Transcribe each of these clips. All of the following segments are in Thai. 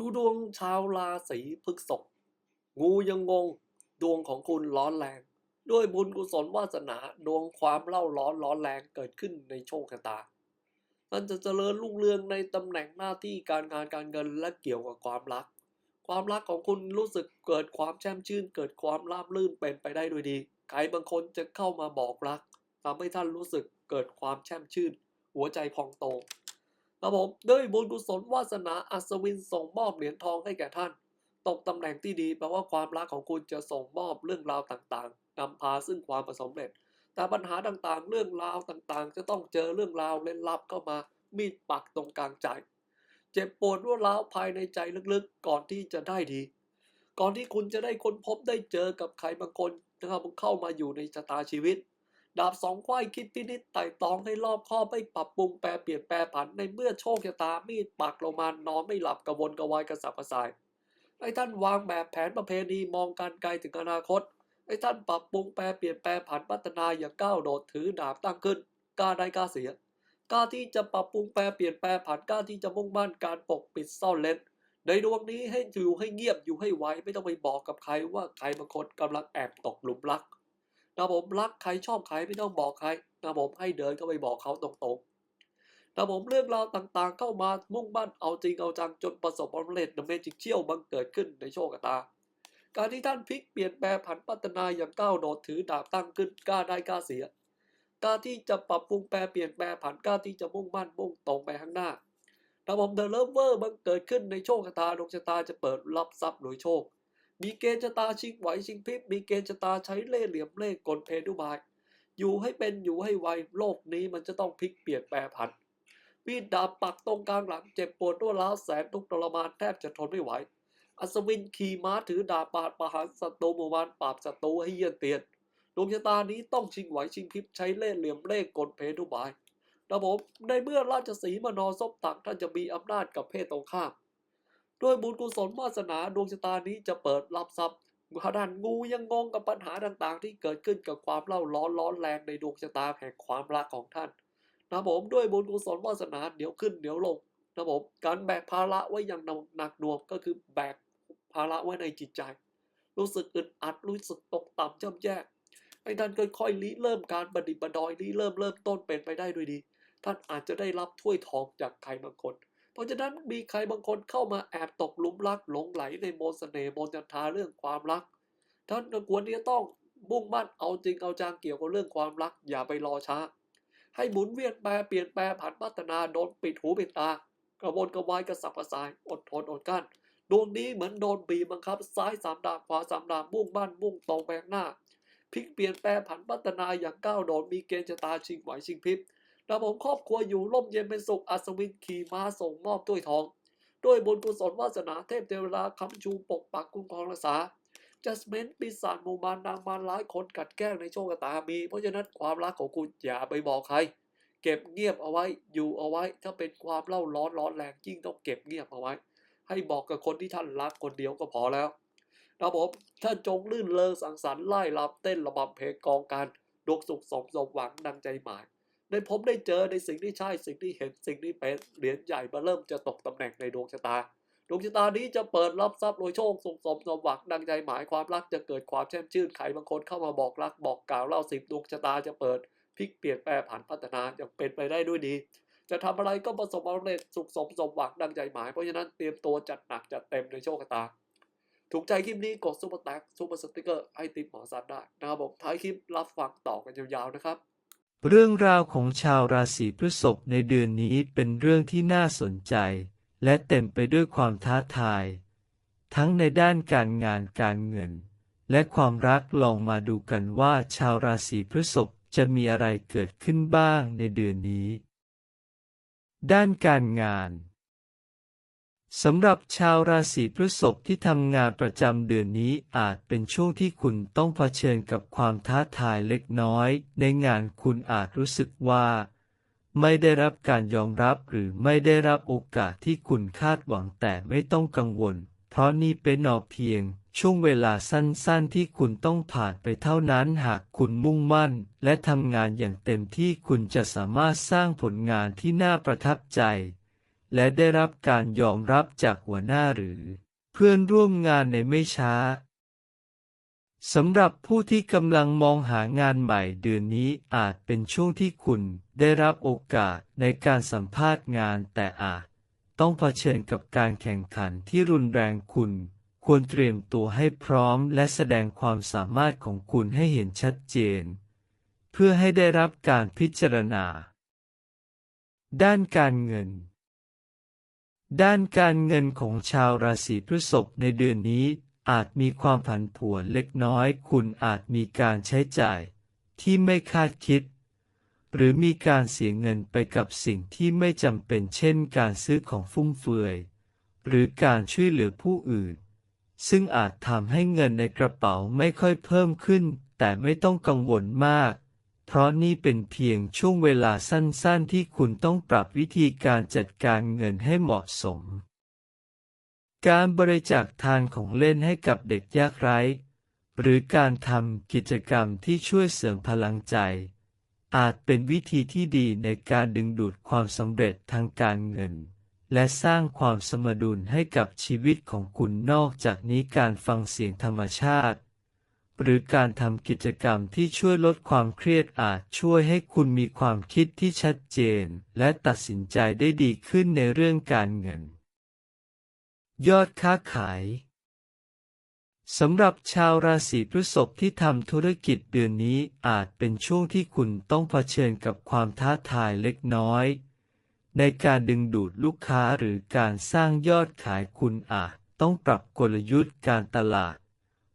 ดูดวงชาวราศีพฤษภงูยังงง ดวงของคุณร้อนแรง ด้วยบุญกุศลวาสนาดวงความเล่าร้อนร้อนแรงเกิดขึ้นในโชคชะตาท่านจะเจริญรุ่งเรืองในตำแหน่งหน้าที่การงานการเงินและเกี่ยวกับความรัก ความรักของคุณรู้สึกเกิดความแช่มชื่น เกิดความราบรื่นเป็นไปได้ด้วยดี ใครบางคนจะเข้ามาบอกรักทำให้ท่านรู้สึกเกิดความแช่มชื่น หัวใจพองโต ครับผมด้วยบุญกุศลวาสนาอัศวินส่งมอบเหรียญทองให้แก่ท่าน ตกตำแหน่งที่ดีแปลว่าความรักของคุณจะส่งมอบเรื่องราวต่างๆนำพาซึ่งความประสบเร็จ แต่ปัญหาต่างๆ เรื่องราวต่างๆ จะต้องเจอเรื่องราวเล่นลับเข้ามา มีดปักตรงกลางใจ เจ็บปวดรวร้าวภายในใจลึกๆ ก่อนที่จะได้ดี ก่อนที่คุณจะได้ค้นพบได้เจอกับใครบางคนนะครับเข้ามาอยู่ในชะตาชีวิต ดาบสองควายคิดพินิจไต่ตองให้รอบคอบไม่ปรับปรุงแปรเปลี่ยนแปรผันในเมื่อโชคชะตามีดปักลงมานอนไม่หลับกระวนกระวายกระสับกระส่ายให้ท่านวางแบบแผนประเพณีมองการไกลถึงอนาคตให้ท่านปรับปรุงแปรเปลี่ยนแปรผันพัฒนาอย่างก้าวโดดถือดาบตั้งขึ้นกล้าได้กล้าเสียกล้าที่จะปรับปรุงแปรเปลี่ยนแปรผันกล้าที่จะมุ่งมั่นการปกปิดซ่อนเล้นในดวงนี้ให้อยู่ให้เงียบอยู่ให้ไวไม่ต้องไปบอกกับใครว่าใครบางคนกำลังแอบตกหลุมรัก นะผมรักใครชอบใครไม่ต้องบอกใครนะผมให้เดินก็ไปบอกเขาตรงๆนะผมเรื่องราวต่างๆ เข้ามามุ่งมั่นเอาจริงเอาจังจนประสบความสำเร็จเมจิกเชี่ยวบังเกิดขึ้นในโชคชะตา การที่ท่านพลิกเปลี่ยนแปลผันพัฒนาอย่างก้าวโดดถือดาบตั้งขึ้นกล้าได้กล้าเสียกล้าที่จะปรับปรุงแปลเปลี่ยนแปลผันกล้าที่จะมุ่งมั่นมุ่งตรงไปข้างหน้านะผมเดอะเลิฟเวอร์บังเกิดขึ้นในโชคชะตาดวงชะตาจะเปิดรับทรัพย์โดยโชค มีเกณฑ์ชะตาชิงไหวชิงพริบมีเกณฑ์ชะตาใช้เล่เหลี่ยมเล่กลเพดุบาย อยู่ให้เป็นอยู่ให้ไวโลกนี้มันจะต้องพลิกเปลี่ยนแปรผันมีดดาบปักตรงกลางหลังเจ็บปวดรวดร้าแสนทุกทรมานแทบจะทนไม่ไหว อัศวินขี่ม้าถือดาบปาดประหารศัตรูมู่บ้านปราบศัตรูให้เยี่ยนเตียนดวงชะตานี้ต้องชิงไหวชิงพริบใช้เล่เหลี่ยมเล่กลเพดุบายระบบในเมื่อราชสีมานอซบตักท่านจะมีอำนาจกับเพศตรงข้าม ด้วยบุญกุศลวาสนาดวงชะตานี้จะเปิดรับทรัพย์ขนาดงูยังงงกับปัญหาต่างๆ ที่เกิดขึ้นกับความเล่าร้อนร้อนแรงในดวงชะตาแห่งความรักของท่านนะผมด้วยบุญกุศลวาสนาเดี๋ยวขึ้นเดี๋ยวลงนะผมการแบกภาระไว้อย่างหนักหน่วงก็คือแบกภาระไว้ในจิตใจ รู้สึกอึดอัดรู้สึกตกต่ำย่ำแย่ให้ท่านค่อยๆริเริ่มการประดิษฐ์ประดอยริเริ่มเริ่มต้นเป็นไปได้ด้วยดี ท่านอาจจะได้รับถ้วยทองจากใครบางคน ราะฉะนั้นมีใครบางคนเข้ามาแอบตกหลุมรักหลงไหลในโมนเสน่ห์โมนจันทาเรื่องความรัก ท่านควรที่จะต้องมุ่งมั่นเอาจริงเอาจังเกี่ยวกับเรื่องความรัก อย่าไปรอช้า ให้หมุนเวียนแปรเปลี่ยนแปลผันพัฒนาโดนปิดหูปิดตากระวนกระวายกระสับกระส่ายอดทนอดกั้นดวงนี้เหมือนโดนบีบบังคับ ซ้ายสามดาบขวาสามดาบมุ่งมั่นมุ่งตรงไปงหน้าพลิกเปลี่ยนแปลผันพัฒนาอย่างก้าวโดดมีเกณฑ์ชะตาชิงไหวชิงพริบ ระบบครอบครัวอยู่ร่มเย็นเป็นสุขอัศวินขี่ม้าส่งมอบด้วยทองด้วยบุญกุศลวาสนาเทพเทวดาคำชูปกปักคุ้มครองรักษาจัสเมนปีศาจมูมารนางมารหลายคนกัดแกล้งในโชคชะตามี เพราะฉะนั้นความรักของคุณอย่าไปบอกใคร เก็บเงียบเอาไว้อยู่เอาไว้ ถ้าเป็นความเล่าร้อนร้อนแรงยิ่งต้องเก็บเงียบเอาไว้ ให้บอกกับคนที่ท่านรักคนเดียวก็พอแล้วระบบท่านจงลื่นเลงสังสรรค์ไล่ลำเต้นระบำเพลงกองการดวงสุขสมสมหวังดังใจหมาย ได้พบได้เจอในสิ่งที่ใช่สิ่งที่เห็นสิ่งที่เป็นเหรียญใหญ่มาเริ่มจะตกตำแหน่งในดวงชะตา ดวงชะตานี้จะเปิดรับทรัพย์โดยโชคส่งสมสมหวังดังใจหมายความรักจะเกิดความแช่มชื่นใครบางคนเข้ามาบอกรักบอกกล่าวเล่าสิบดวงชะตาจะเปิดพลิกเปลี่ยนแปลผันพัฒนาอย่างเป็นไปได้ด้วยดี จะทำอะไรก็ประสบความสำเร็จสุขสมสมหวังดังใจหมายเพราะฉะนั้นเตรียมตัวจัดหนักจัดเต็มในโชคชะตาถูกใจคลิปนี้กดซุปเปอร์แท็กซุปเปอร์สติ๊กเกอร์ให้ติปหมอสันได้นะครับผมท้ายคลิปรับฟังต่อกันยาวๆนะครับ เรื่องราวของชาวราศีพฤษภในเดือนนี้เป็นเรื่องที่น่าสนใจ และเต็มไปด้วยความท้าทาย ทั้งในด้านการงานการเงิน และความรักลองมาดูกันว่าชาวราศีพฤษภจะมีอะไรเกิดขึ้นบ้างในเดือนนี้ ด้านการงาน สำหรับชาวราศีพฤษภที่ทำงานประจำเดือนนี้อาจเป็นช่วงที่คุณต้องเผชิญกับความท้าทายเล็กน้อย ในงานคุณอาจรู้สึกว่า ไม่ได้รับการยอมรับหรือไม่ได้รับโอกาสที่คุณคาดหวังแต่ไม่ต้องกังวล เพราะนี่เป็นนอเพียง ช่วงเวลาสั้นๆ ที่คุณต้องผ่านไปเท่านั้นหากคุณมุ่งมั่น และทำงานอย่างเต็มที่คุณจะสามารถสร้างผลงานที่น่าประทับใจ และได้รับการยอมรับจากหัวหน้าหรือ เพื่อนร่วมงานในไม่ช้าสำหรับผู้ที่กำลังมองหางานใหม่เดือนนี้อาจเป็นช่วงที่คุณได้รับโอกาสในการสัมภาษณ์งานแต่อาจต้องเผชิญกับการแข่งขันที่รุนแรงคุณ ควรเตรียมตัวให้พร้อมและแสดงความสามารถของคุณให้เห็นชัดเจน เพื่อให้ได้รับการพิจารณา ด้านการเงิน ด้านการเงินของชาวราศีพฤษภในเดือนนี้ อาจมีความผันผวนเล็กน้อย คุณอาจมีการใช้จ่าย ที่ไม่คาดคิด หรือมีการเสียเงินไปกับสิ่งที่ไม่จำเป็นเช่นการซื้อของฟุ่มเฟือย หรือการช่วยเหลือผู้อื่น ซึ่งอาจทำให้เงินในกระเป๋าไม่ค่อยเพิ่มขึ้น แต่ไม่ต้องกังวลมาก เพราะนี่เป็นเพียงช่วงเวลาสั้นๆ ที่คุณต้องปรับวิธีการจัดการเงินให้เหมาะสม การบริจาคทานของเล่นให้กับเด็กยากไร้ หรือการทำกิจกรรมที่ช่วยเสริมพลังใจ อาจเป็นวิธีที่ดีในการดึงดูดความสำเร็จทางการเงินและสร้างความสมดุลให้กับชีวิตของคุณนอกจากนี้การฟังเสียงธรรมชาติ หรือการทำกิจกรรมที่ช่วยลดความเครียดอาจช่วยให้คุณมีความคิดที่ชัดเจน และตัดสินใจได้ดีขึ้นในเรื่องการเงิน ยอดค้าขายสำหรับชาวราศีพฤษภที่ทำธุรกิจเดือนนี้อาจเป็นช่วงที่คุณต้องเผชิญกับความท้าทายเล็กน้อย ในการดึงดูดลูกค้าหรือการสร้างยอดขายคุณอาจต้องปรับกลยุทธ์การตลาด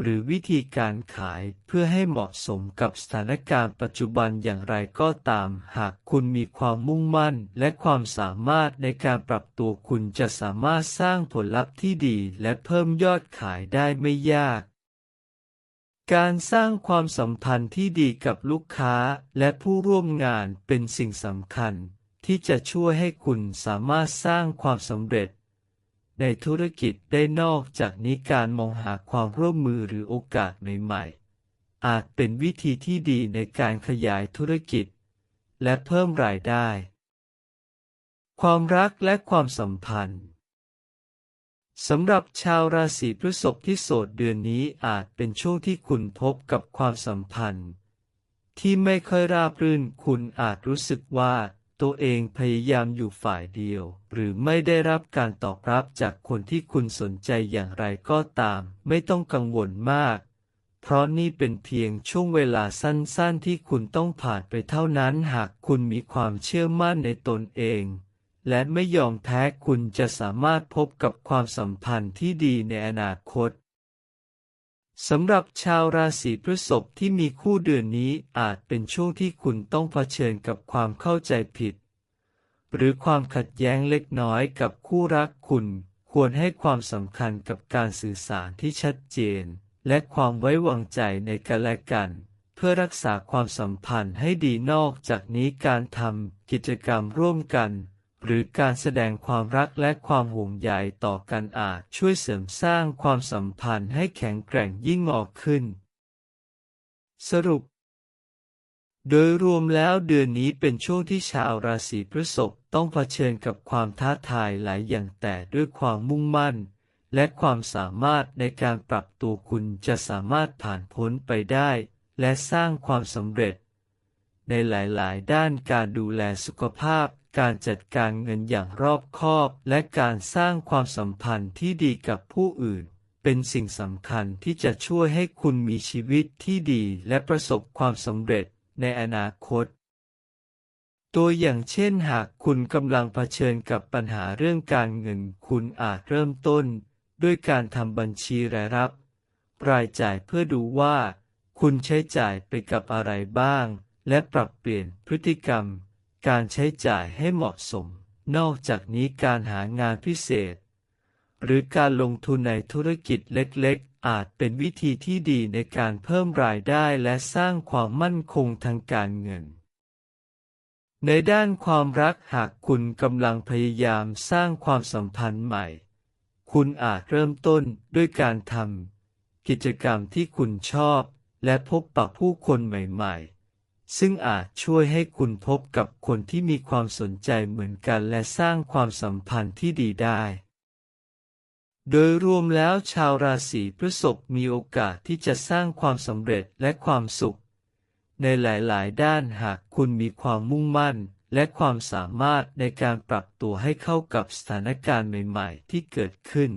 หรือวิธีการขายเพื่อให้เหมาะสมกับสถานการณ์ปัจจุบันอย่างไรก็ตาม หากคุณมีความมุ่งมั่นและความสามารถในการปรับตัวคุณจะสามารถสร้างผลลัพธ์ที่ดีและเพิ่มยอดขายได้ไม่ยาก การสร้างความสัมพันธ์ที่ดีกับลูกค้าและผู้ร่วมงานเป็นสิ่งสำคัญ ที่จะช่วยให้คุณสามารถสร้างความสำเร็จ ในธุรกิจได้นอกจากนี้การมองหาความร่วมมือหรือโอกาสใหม่ๆ อาจเป็นวิธีที่ดีในการขยายธุรกิจ และเพิ่มรายได้ ความรักและความสัมพันธ์สำหรับชาวราศีพฤษภที่โสดเดือนนี้อาจเป็นช่วงที่คุณพบกับความสัมพันธ์ ที่ไม่ค่อยราบรื่นคุณอาจรู้สึกว่า ตัวเองพยายามอยู่ฝ่ายเดียว หรือไม่ได้รับการตอบรับจากคนที่คุณสนใจอย่างไรก็ตาม ไม่ต้องกังวลมาก เพราะนี่เป็นเพียงช่วงเวลาสั้นๆ ที่คุณต้องผ่านไปเท่านั้นหากคุณมีความเชื่อมั่นในตนเอง และไม่ยอมแพ้คุณจะสามารถพบกับความสัมพันธ์ที่ดีในอนาคต สำหรับชาวราศีพฤษภที่มีคู่เดือนนี้อาจเป็นช่วงที่คุณต้องเผชิญกับความเข้าใจผิด หรือความขัดแย้งเล็กน้อยกับคู่รักคุณ ควรให้ความสำคัญกับการสื่อสารที่ชัดเจน และความไว้วางใจในกันและกัน เพื่อรักษาความสัมพันธ์ให้ดีนอกจากนี้การทำกิจกรรมร่วมกัน หรือการแสดงความรักและความห่วงใยต่อกันอาจช่วยเสริมสร้างความสัมพันธ์ให้แข็งแกร่งยิ่งออกขึ้น สรุป โดยรวมแล้วเดือนนี้เป็นช่วงที่ชาวราศีพฤษภต้องเผชิญกับความท้าทายหลายอย่างแต่ด้วยความมุ่งมั่น และความสามารถในการปรับตัวคุณจะสามารถผ่านพ้นไปได้ และสร้างความสำเร็จ ในหลาย ๆ ด้านการดูแลสุขภาพ การจัดการเงินอย่างรอบคอบ และการสร้างความสัมพันธ์ที่ดีกับผู้อื่น เป็นสิ่งสำคัญที่จะช่วยให้คุณมีชีวิตที่ดีและประสบความสำเร็จในอนาคต ตัวอย่างเช่นหากคุณกำลังเผชิญกับปัญหาเรื่องการเงิน คุณอาจเริ่มต้น ด้วยการทำบัญชีรายรับ รายจ่ายเพื่อดูว่า คุณใช้จ่ายไปกับอะไรบ้าง และปรับเปลี่ยนพฤติกรรม การใช้จ่ายให้เหมาะสม นอกจากนี้การหางานพิเศษ หรือการลงทุนในธุรกิจเล็กๆ อาจเป็นวิธีที่ดีในการเพิ่มรายได้และสร้างความมั่นคงทางการเงิน ในด้านความรักหากคุณกำลังพยายามสร้างความสัมพันธ์ใหม่ คุณอาจเริ่มต้นด้วยการทำกิจกรรมที่คุณชอบและพบปะผู้คนใหม่ๆ ซึ่งอาจช่วยให้คุณพบกับคนที่มีความสนใจเหมือนกันและสร้างความสัมพันธ์ที่ดีได้ โดยรวมแล้วชาวราศีพฤษภมีโอกาสที่จะสร้างความสำเร็จและความสุข ในหลาย ๆ ด้านหากคุณมีความมุ่งมั่น และความสามารถในการปรับตัวให้เข้ากับสถานการณ์ใหม่ ๆ ที่เกิดขึ้น